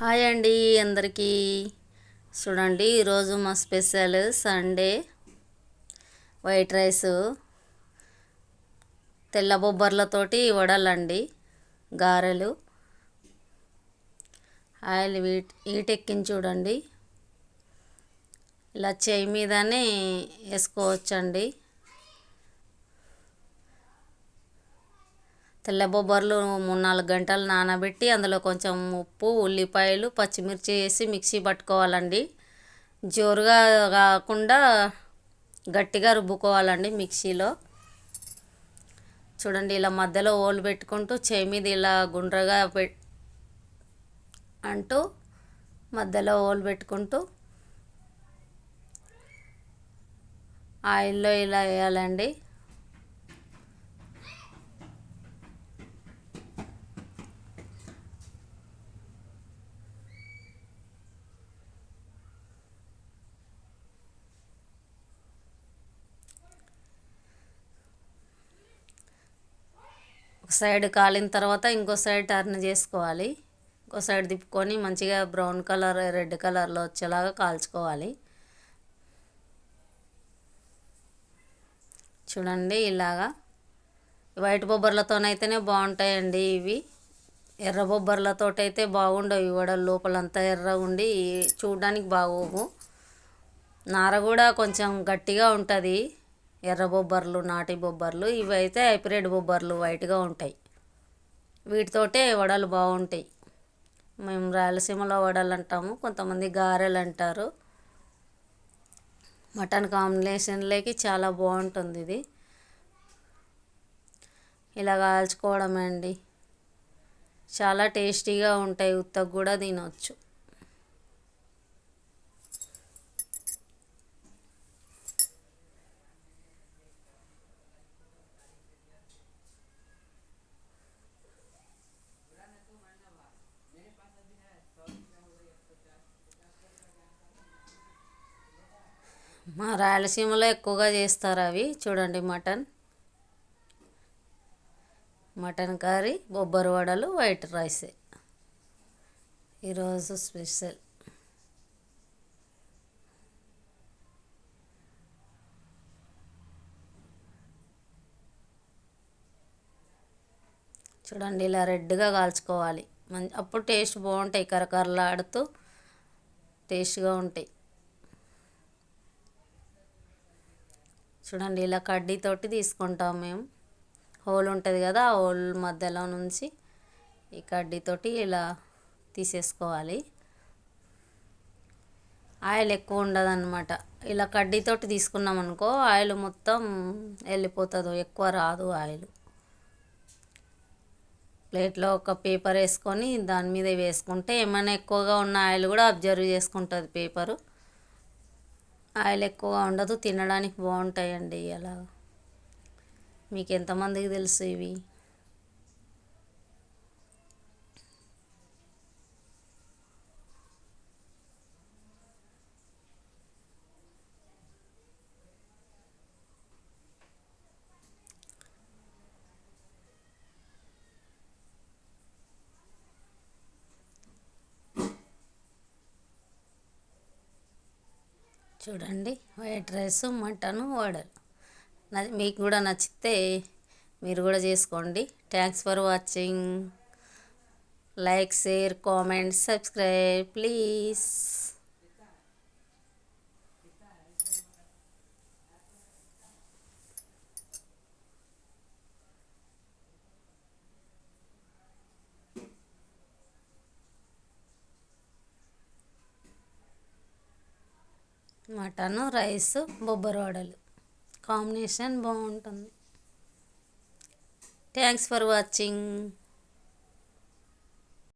Hi అండి అందరికీ. చూడండి ఈరోజు మా స్పెషల్ సండే. వైట్ రైస్ తెల్ల బొబ్బర్లతోటి వడలండి గారెలు. ఆయిల్ వీట్ ఈటెక్కిని చూడండి. ఇలా చేయి మీదనే వేసుకోవచ్చండి. తెల్ల బొబ్బర్లు మూడు నాలుగు గంటలు నానబెట్టి అందులో కొంచెం ఉప్పు ఉల్లిపాయలు పచ్చిమిర్చి వేసి మిక్సీ పట్టుకోవాలండి. జోరుగా కాకుండా గట్టిగా రుబ్బుకోవాలండి మిక్సీలో. చూడండి ఇలా మధ్యలో ఓలు పెట్టుకుంటూ చేయి మీద ఇలా గుండ్రగా పె అంటూ మధ్యలో ఓలు పెట్టుకుంటూ ఆయిల్లో ఇలా వేయాలండి. ఒక సైడ్ కాలిన తర్వాత ఇంకో సైడ్ టర్న్ చేసుకోవాలి. ఇంకో సైడ్ తిప్పుకొని మంచిగా బ్రౌన్ కలర్ రెడ్ కలర్లో వచ్చేలాగా కాల్చుకోవాలి. చూడండి ఇలాగా. వైట్ బొబ్బర్లతోనైతేనే బాగుంటాయండి ఇవి. ఎర్ర బొబ్బర్లతో అయితే బాగుండవు ఇవి కూడా. లోపలంతా ఎర్రగా ఉండి చూడడానికి బాగోవు. నార కూడా కొంచెం గట్టిగా ఉంటుంది. ఎర్ర బొబ్బర్లు నాటి బొబ్బర్లు ఇవి అయితే హైబ్రిడ్ బొబ్బర్లు వైట్గా ఉంటాయి. వీటితోటే వడలు బాగుంటాయి. మేము రాయలసీమలో వడలు అంటాము కొంతమంది గారెలు అంటారు. మటన్ కాంబినేషన్లోకి చాలా బాగుంటుంది ఇది. ఇలా కాల్చుకోవడమే అండి. చాలా టేస్టీగా ఉంటాయి ఉత్తకు కూడా తినవచ్చు మా రాయలసీమలో ఎక్కువగా చేస్తారు అవి. చూడండి మటన్. మటన్ కర్రీ బొబ్బరి వడలు వైట్ రైస్. ఈరోజు స్పెషల్. చూడండి ఇలా రెడ్గా కాల్చుకోవాలి. మంచి అప్పుడు టేస్ట్ బాగుంటాయి. కరకరలాడుతూ టేస్ట్గా ఉంటాయి. చూడండి ఇలా కడ్డీతోటి తీసుకుంటాం మేము. హోల్ ఉంటుంది కదా ఆ హోల్ మధ్యలో నుంచి ఈ కడ్డీతోటి ఇలా తీసేసుకోవాలి. ఆయిల్ ఎక్కువ ఉండదన్నమాట. ఇలా కడ్డీతోటి తీసుకున్నాం అనుకో ఆయిల్ మొత్తం వెళ్ళిపోతుంది ఎక్కువ రాదు ఆయిల్. ప్లేట్లో ఒక పేపర్ వేసుకొని దాని మీద వేసుకుంటే ఏమైనా ఎక్కువగా ఉన్న ఆయిల్ కూడా అబ్జర్వ్ చేసుకుంటుంది పేపరు. ఆయిల్ ఎక్కువ ఉండదు తినడానికి బాగుంటాయండి. అలా మీకు ఎంతమందికి తెలుసు ఇవి? చూడండి వైట్ రైస్ మటన్ వడలు. మీకు కూడా నచ్చితే మీరు కూడా చేసుకోండి. Thanks for watching like share comment subscribe please mutton rice బొబ్బరోడలు combination బాగుంటుంది. Thanks for watching